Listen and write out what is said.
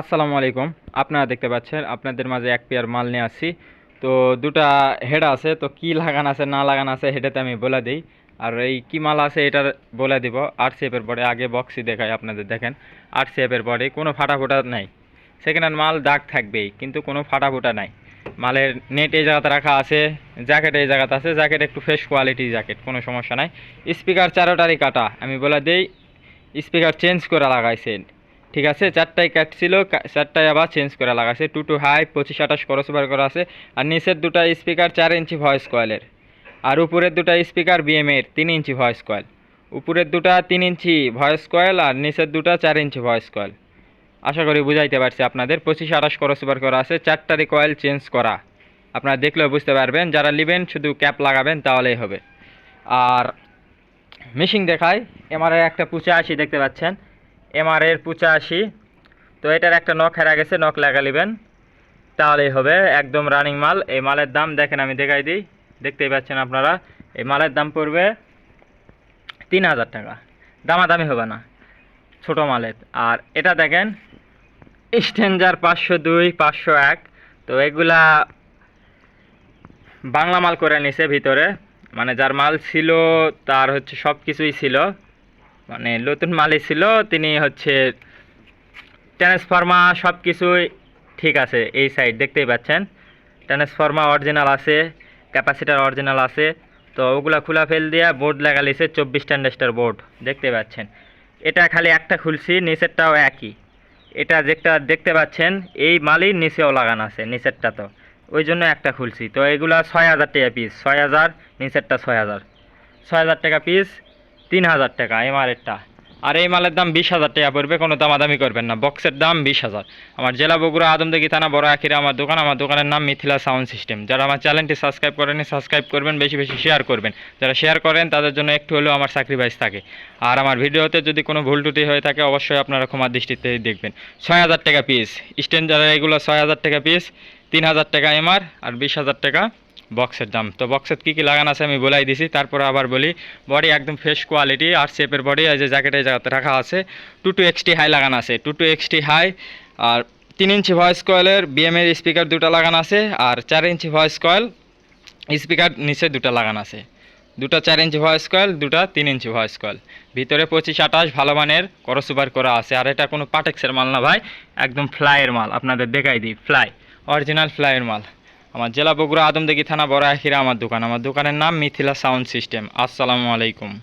আসসালামু আলাইকুম। আপনারা দেখতে পাচ্ছেন, আপনাদের মাঝে এক পেয়ার মাল নিয়ে আসছি। তো দুটা হেড আছে, তো কি লাগান আছে, না লাগান আছে হেডেতে আমি বলে দিই। আর এই কি মাল আছে, এটার বলে দিব। আর সেপের পরে আগে বক্সই দেখাই আপনাদের, দেখেন। আর সেপের পরে কোনো ফাটা ফোটা নাই। সেকেন্ড হ্যান্ড মাল দাগ থাকবেই, কিন্তু কোনো ফাটা ফোটা নাই। মালের নেট এই জায়গাতে রাখা আছে জ্যাকেট এই জায়গাতে আছে জ্যাকেট একটু ফ্রেশ কোয়ালিটি জ্যাকেট কোনো সমস্যা নাই। স্পিকার চারোটারই কাটা, আমি বলে দিই স্পিকার চেঞ্জ করে লাগাইছেন। ঠিক আছে, চারটায় কাটছিল চারটায় আবার চেঞ্জ করে লাগাইছে টু টু হাই পঁচিশ, আঠাশ ক্রস বার করা আছে। আর নিচের দুটা স্পিকার চার ইঞ্চি ভয়েস কয়েলের আর উপরের দুটা স্পিকার বিএমের তিন ইঞ্চি ভয়েস কয়েল উপরের দুটা তিন ইঞ্চি ভয়েস কয়েল আর নিচের দুটা চার ইঞ্চি ভয়েস কয়েল আশা করি বুঝাইতে পারছি আপনাদের। পঁচিশ, আঠাশ ক্রস বার করা আছে, চারটারই কয়েল চেঞ্জ করা। আপনারা দেখলেও বুঝতে পারবেন, যারা নেবেন, শুধু ক্যাপ লাগাবেন, তাহলেই হবে। আর মেশিন দেখায় এমআরআই একটা পঁচাশি দেখতে পাচ্ছেন? এমআর এর পঁচাশি। তো এটার একটা নখ হেরা গেছে নখ লাগা নেবেন তাহলেই হবে, একদম রানিং মাল। এই মালের দাম দেখেন, আমি দেখাই দিই। দেখতেই পাচ্ছেন আপনারা, এই মালের দাম পড়বে তিন হাজার টাকা। দামাদামি হবে না, ছোটো মালের। আর এটা দেখেন স্ট্যান্ডার পাঁচশো দুই, পাঁচশো এক। তো এগুলা বাংলা মাল করে নিছে ভিতরে। মানে যার মাল ছিল, তার হচ্ছে সব কিছুই ছিল। মানে নতুন মালই ছিল তিনি হচ্ছে ট্রান্সফর্মা সব কিছুই ঠিক আছে এই সাইড দেখতেই পাচ্ছেন। ট্রান্সফর্মা অরিজিনাল আছে ক্যাপাসিটার অরিজিনাল আছে, তো ওগুলা খোলা ফেল দিয়া বোর্ড লাগা লাগালিছে চব্বিশ ট্যান্ডেস্টার বোর্ড দেখতে পাচ্ছেন। এটা খালি একটা খুলছি, নিচেরটাও একই। এটা যেটা দেখতে পাচ্ছেন, এই মালই নিচেও লাগানো আছে, নিচেরটা তো। ওই জন্য একটা খুলছি। তো এগুলা ছয় হাজার টাকা পিস ছয় হাজার, নিচেরটা ছয় হাজার। ছয় হাজার টাকা পিস তিন হাজার টাকা এমআরেরটা আর এই মালের দাম বিশ হাজার টাকা পড়বে, কোনো দামাদামি করবেন না। বক্সের দাম বিশ হাজার আমার জেলা বগুড়া আদমদিঘি থানা বড় আখিরে আমার দোকান। আমার দোকানের নাম মিথিলা সাউন্ড সিস্টেম। যারা আমার চ্যানেলটি সাবস্ক্রাইব করেনি সাবস্ক্রাইব করবেন, বেশি বেশি শেয়ার করবেন। যারা শেয়ার করেন, তাদের জন্য একটু হলেও আমার স্যাক্রিফাইস থাকে। আর আমার ভিডিওতে যদি কোনো ভুল ত্রুটি হয়ে থাকে, অবশ্যই আপনারা ক্ষমার দৃষ্টিতে দেখবেন। ছয় হাজার টাকা পিস স্ট্যান্ডার্ড এগুলো ছয় হাজার টাকা পিস তিন হাজার টাকা এমআর আর বিশ হাজার টাকা বক্সের দাম। তো বক্সের কী কী লাগানো আছে আমি বলাই দিছি, তারপরে আবার বলি বডি একদম ফ্রেশ কোয়ালিটি আর শেপের বডি এই যে জ্যাকেটে রাখা আছে। টু টু এক্সটি হাই লাগানো আছে টু টু এক্সটি হাই আর তিন ইঞ্চি ভয়েস কয়েলের বিএমের স্পিকার দুটো লাগানো আছে, আর চার ইঞ্চি ভয়েস কয়েল স্পিকার নিচে দুটো লাগানো আছে। দুটো চার ইঞ্চি ভয়েস কয়েল দুটো তিন ইঞ্চি ভয়েস কয়েল ভিতরে পঁচিশ আঠাশ ভালো মানের করসুপার করা আছে, আর এটা কোনো পাটেক্সের মাল না ভাই, একদম ফ্লাইয়ের মাল, আপনাদের দেখাই দিই ফ্লাই অরিজিনাল ফ্লাইয়ের মাল। আমার জেলা বগুড়া আদমদিঘি থানা বড় আখিরা আমার দোকান। আমার দোকানের নাম মিথিলা সাউন্ড সিস্টেম। আসসালামু আলাইকুম।